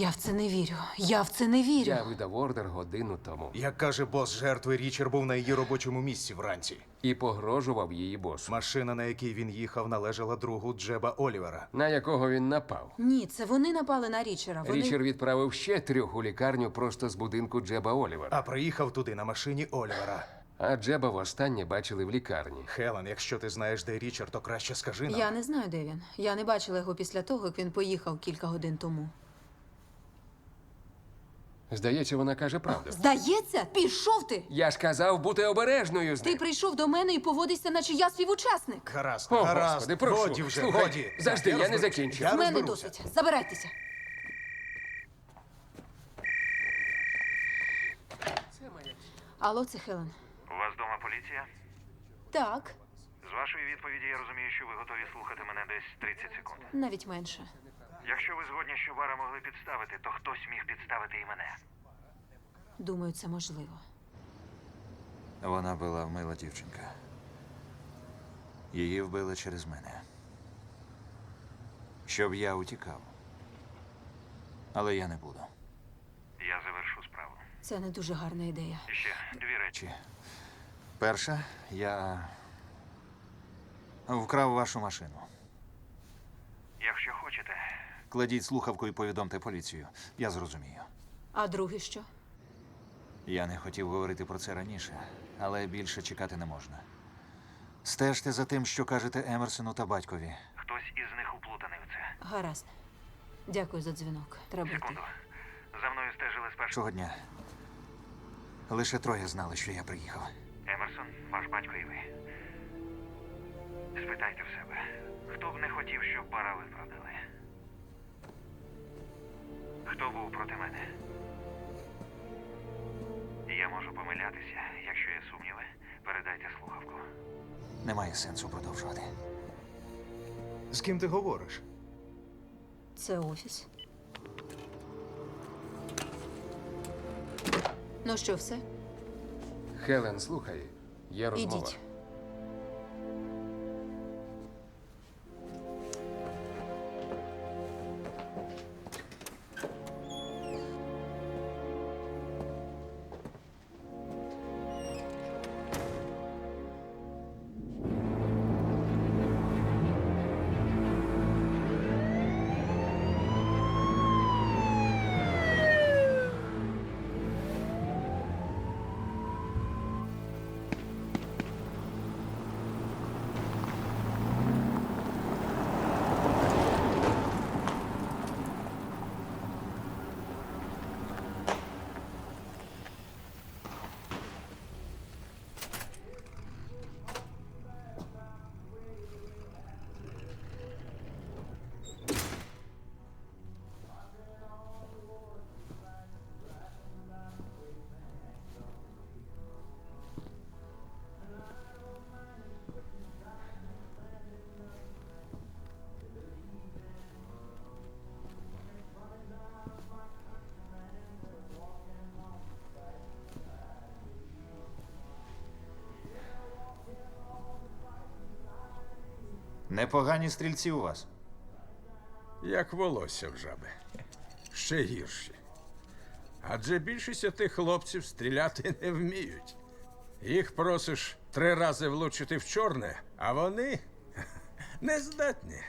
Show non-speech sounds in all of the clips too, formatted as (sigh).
Я в це не вірю. Я в це не вірю. Я видав ордер годину тому Як каже бос жертви, Річер був на її робочому місці вранці. і погрожував її босу, Машина, на якій він їхав, належала другу Джеба Олівера. на якого він напав. Ні, це вони напали на Річера. Вони... Річер відправив ще трьох у лікарню просто з будинку Джеба Олівера. А приїхав туди на машині Олівера. А Джеба востаннє бачили в лікарні. Хелен, якщо ти знаєш, де Річер, то краще скажи нам. Я не знаю, де він. Я не бачила його після того, як він поїхав кілька годин тому. Здається, вона каже правду. Здається, пішов ти! Я ж казав бути обережною з Ти ним. прийшов до мене і поводишся, наче я співучасник. Гаразд, О, гаразд. Господи, прошу. Годі вже, Слухай, годі. завжди, я не розберуся. закінчу. Я В мене розберуся. досить. Забирайтеся. Алло, це Хелен. У вас вдома поліція? Так, З вашої відповіді я розумію, що ви готові слухати мене десь 30 секунд. навіть менше. Якщо ви згодні, що Бара могли підставити, то хтось міг підставити і мене. Думаю, це можливо. Вона була мила дівчинка. Її вбили через мене. Щоб я утікав. Але я не буду. Я завершу справу. Це не дуже гарна ідея. І ще дві речі. Перша, я вкрав вашу машину. Якщо Кладіть слухавку і повідомте поліцію. Я зрозумію. А друге що? Я не хотів говорити про це раніше, але більше чекати не можна. Стежте за тим, що кажете Емерсону та батькові. хтось із них уплутаний в це. Гаразд. Дякую за дзвінок. Треба йти. Секунду. За мною стежили з першого. Дня лише троє знали, що я приїхав. Емерсон, ваш батько і ви. Спитайте в себе, хто б не хотів, щоб Бара виправдали? Хто був проти мене? Я можу помилятися, якщо є сумніви, передайте слухавку. Немає сенсу продовжувати. З ким ти говориш? Це офіс. Ну що, все? Хелен, слухай, є розмова. Ідіть. Непогані стрільці у вас. Як волосся в жаби. Ще гірші. Адже більшість тих хлопців стріляти не вміють. Їх просиш три рази влучити в чорне, а вони (laughs) не здатні.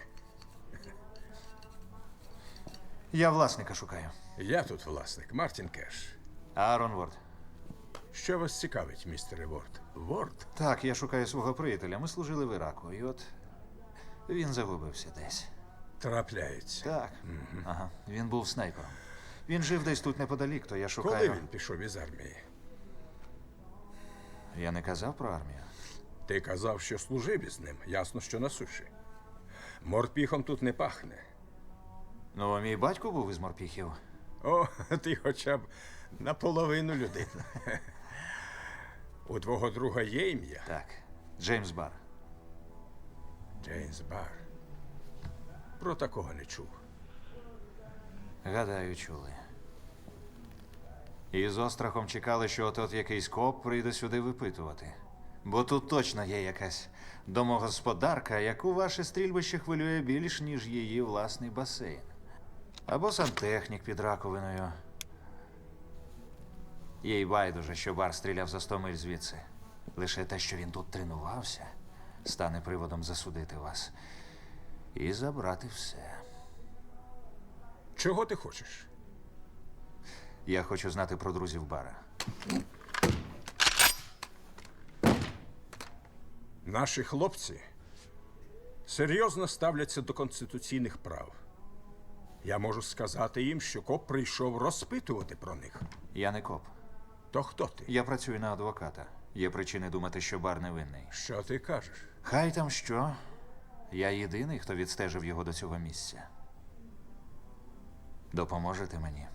Я власника шукаю. Я тут власник, Мартін Кеш. Аарон Ворд. Що вас цікавить, містере Ворд? Ворд? Так, я шукаю свого приятеля. Ми служили в Іраку, і от він загубився десь. Трапляється. Так. Ага. Він був снайпером. Він жив десь тут неподалік, то я шукаю. Коли він пішов із армії? Я не казав про армію. Ти казав, що служив із ним. Ясно, що на суші. Морпіхом тут не пахне. Ну, а мій батько був із морпіхів. О, (laughs) ти хоча б наполовину людина. (laughs) У твого друга є ім'я? Так. Джеймс Бар. Джеймс Бар. Про такого не чув. Гадаю, чули. І з острахом чекали, що от-от якийсь коп прийде сюди випитувати. Бо тут точно є якась домогосподарка, яку ваше стрільбище хвилює більш, ніж її власний басейн. Або сантехнік під раковиною. Їй байдуже, що бар стріляв за 100 миль звідси. Лише те, що він тут тренувався, стане приводом засудити вас і забрати все. Чого ти хочеш? Я хочу знати про друзів бара. Наші хлопці серйозно ставляться до конституційних прав. Я можу сказати їм, що коп прийшов розпитувати про них. Я не коп. То хто ти? Я працюю на адвоката. Є причини думати, що бар невинний. Що ти кажеш? Хай там що. Я єдиний, хто відстежив його до цього місця. Допоможете мені.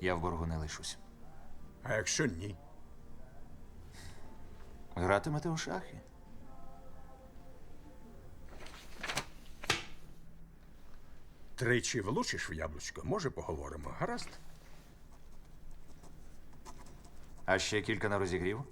Я в боргу не лишусь. А якщо ні? Гратимете у шахи? Тричі влучиш в яблучко, може поговоримо, гаразд? А ще кілька на розігрів?